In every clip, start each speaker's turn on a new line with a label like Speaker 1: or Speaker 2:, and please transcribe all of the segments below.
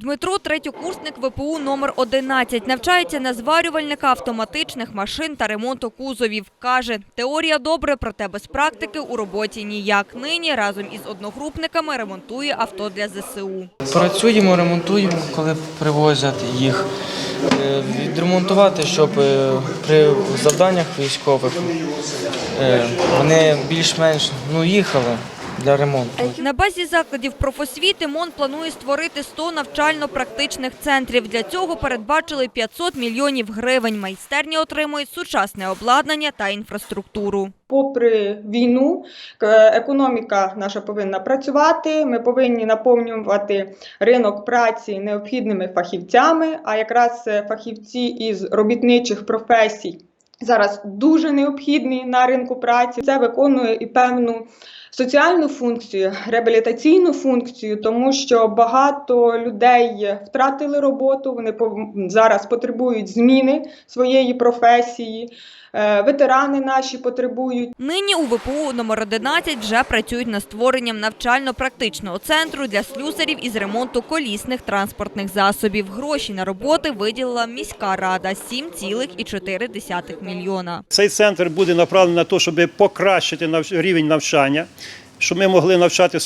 Speaker 1: Дмитро третьокурсник ВПУ номер 11 навчається на зварювальника автоматичних машин та ремонту кузовів. Каже, теорія добре, проте без практики у роботі ніяк. Нині разом із одногрупниками ремонтує авто для ЗСУ.
Speaker 2: Працюємо, ремонтуємо, коли привозять їх. Е, Відремонтувати, щоб е, при завданнях військових е, вони більш-менш ну, їхали для ремонту.
Speaker 1: На базі закладів профосвіти МОН планує створити 100 навчально-практичних центрів. Для цього передбачили 500 мільйонів гривень. Майстерні отримують сучасне обладнання та інфраструктуру.
Speaker 3: Попри війну, економіка наша повинна працювати. Ми повинні наповнювати ринок праці необхідними фахівцями. А якраз е, фахівці із робітничих професій зараз дуже необхідні на ринку праці. Це виконує і певну соціальну функцію, реабілітаційну функцію, тому що багато людей втратили роботу. Вони зараз потребують зміни своєї професії. Е, Ветерани наші потребують
Speaker 1: Нині у ВПУ номер 11 вже працюють над створенням навчально-практичного центру для слюсарів із ремонту колісних транспортних засобів. Гроші на роботи виділила міська рада – 7,4 мільйона.
Speaker 4: Цей центр буде направлений на те, щоб покращити рівень навчання, щоб ми могли навчати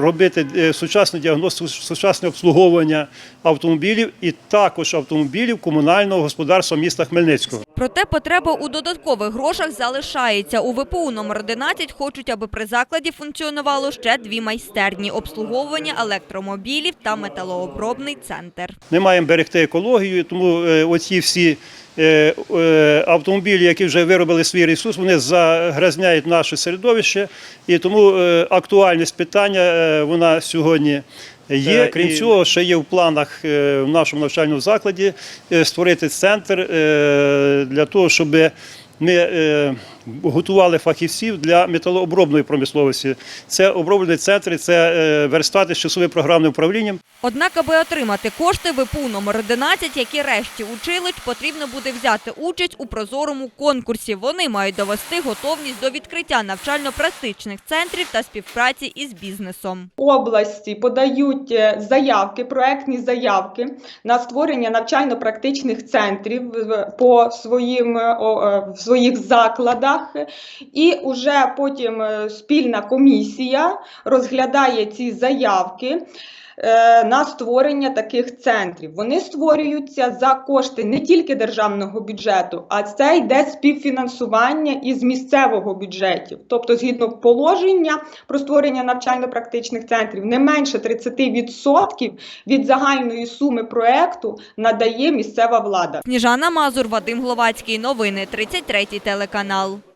Speaker 4: робити е, сучасну діагностику, сучасне обслуговування автомобілів і також автомобілів комунального господарства міста Хмельницького.
Speaker 1: Проте потреба у додаткових грошах залишається. У ВПУ номер 11 хочуть, аби при закладі функціонувало ще дві майстерні – обслуговування електромобілів та металообробний центр.
Speaker 4: Ми маємо берегти екологію, тому е, оці всі автомобілі, які вже виробили свій ресурс, вони загрязняють наше середовище, і тому е, актуальність питання е, вона сьогодні. Є, крім цього, ще є в планах е, в нашому навчальному закладі е, створити центр е, для того, щоб ми е, готували фахівців для металообробної промисловості. Це оброблений центр, це е, верстати з часовим програмним управлінням.
Speaker 1: Однак, аби отримати кошти ВПУ номер 11, які решті училищ, потрібно буде взяти участь у прозорому конкурсі. Вони мають довести готовність до відкриття навчально-практичних центрів та співпраці із бізнесом.
Speaker 3: області, подають е, заявки, проектні заявки на створення навчально-практичних центрів по своїм в своїх закладах, і вже потім е, спільна комісія розглядає ці заявки. Е, На створення таких центрів вони створюються за кошти не тільки державного бюджету, а це йде співфінансування із місцевого бюджетів. Тобто, згідно положення про створення навчально-практичних центрів, не менше 30% від загальної суми проекту надає місцева влада.
Speaker 1: Сніжана Мазур, Вадим Гловацький. Новини 33 телеканал.